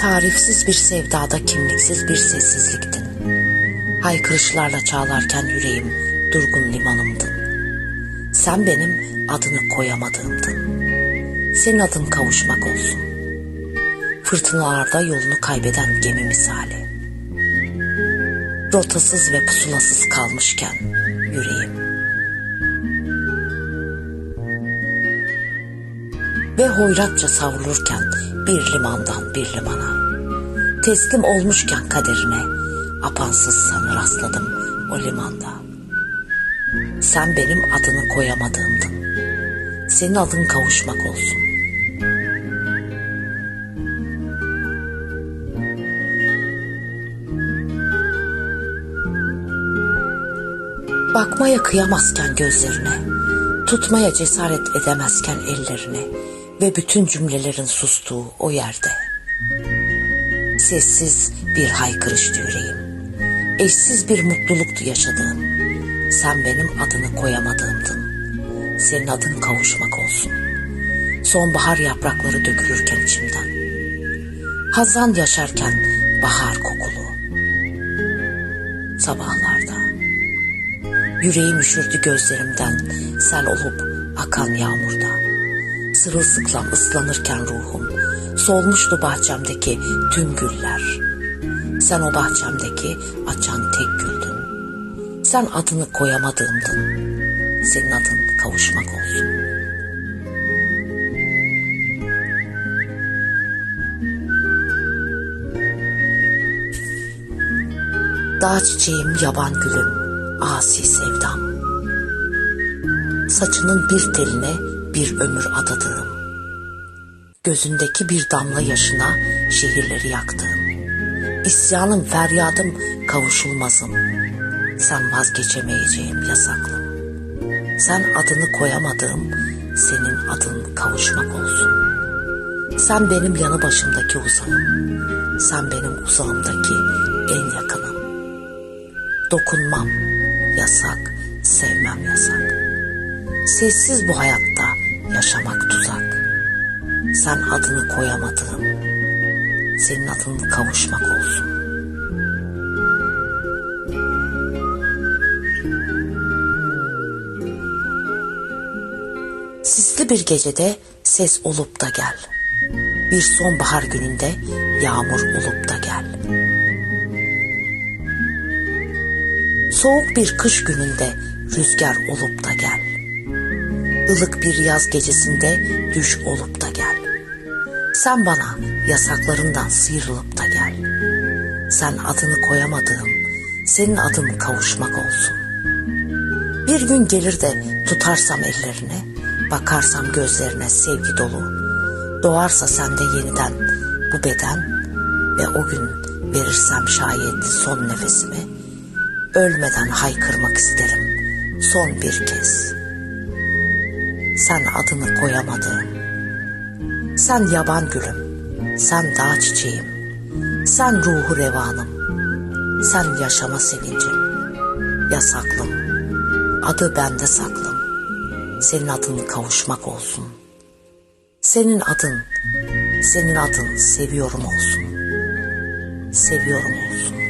Tarifsiz bir sevdada kimliksiz bir sessizliktin. Haykırışlarla çağlarken yüreğim durgun limanımdın. Sen benim adını koyamadığımdın. Senin adın kavuşmak olsun. Fırtınalarda yolunu kaybeden gemi misali. Rotasız ve pusulasız kalmışken yüreğim. Ve hoyratça savrulurken bir limandan bir limana. Teslim olmuşken kaderine apansız sana rastladım o limanda. Sen benim adını koyamadığımdın. Senin adın kavuşmak olsun. Bakmaya kıyamazken gözlerine, tutmaya cesaret edemezken ellerine ve bütün cümlelerin sustuğu o yerde. Sessiz bir haykırıştı yüreğim. Eşsiz bir mutluluktu yaşadığım. Sen benim adını koyamadığımdın. Senin adın kavuşmak olsun. Sonbahar yaprakları dökülürken içimden. Hazan yaşarken bahar kokulu. Sabahlarda. Yüreğim üşürdü gözlerimden sel olup akan yağmurda. Sırılsıklam ıslanırken ruhum solmuştu bahçemdeki tüm güller. Sen o bahçemdeki açan tek güldün. Sen adını koyamadığımdın. Senin adın kavuşmak olsun. Dağ çiçeğim yaban gülüm, asi sevdam. Saçının bir teline bir ömür adadığım. Gözündeki bir damla yaşına şehirleri yaktığım. İsyanım feryadım kavuşulmazım. Sen vazgeçemeyeceğim yasaklım. Sen adını koyamadığım senin adın kavuşmak olsun. Sen benim yanı başımdaki uzağım. Sen benim uzağımdaki en yakınım. Dokunmam yasak, sevmem yasak. Sessiz bu hayatta yaşamak tuzak. Sen adını koyamadığım, senin adın kavuşmak olsun. Sisli bir gecede ses olup da gel. Bir sonbahar gününde yağmur olup da gel. Soğuk bir kış gününde rüzgar olup da gel. Ilık bir yaz gecesinde düş olup da gel. Sen bana yasaklarından sıyrılıp da gel. Sen adını koyamadığım, senin adın kavuşmak olsun. Bir gün gelir de tutarsam ellerine, bakarsam gözlerine sevgi dolu. Doğarsa sende yeniden bu beden ve o gün verirsem şayet son nefesimi, ölmeden haykırmak isterim son bir kez. Sen adını koyamadığım, sen yaban gülüm, sen dağ çiçeğim, sen ruhu revanım, sen yaşama sevincim, yasaklım, adı bende saklım, senin adın kavuşmak olsun. Senin adın, senin adın seviyorum olsun, seviyorum olsun.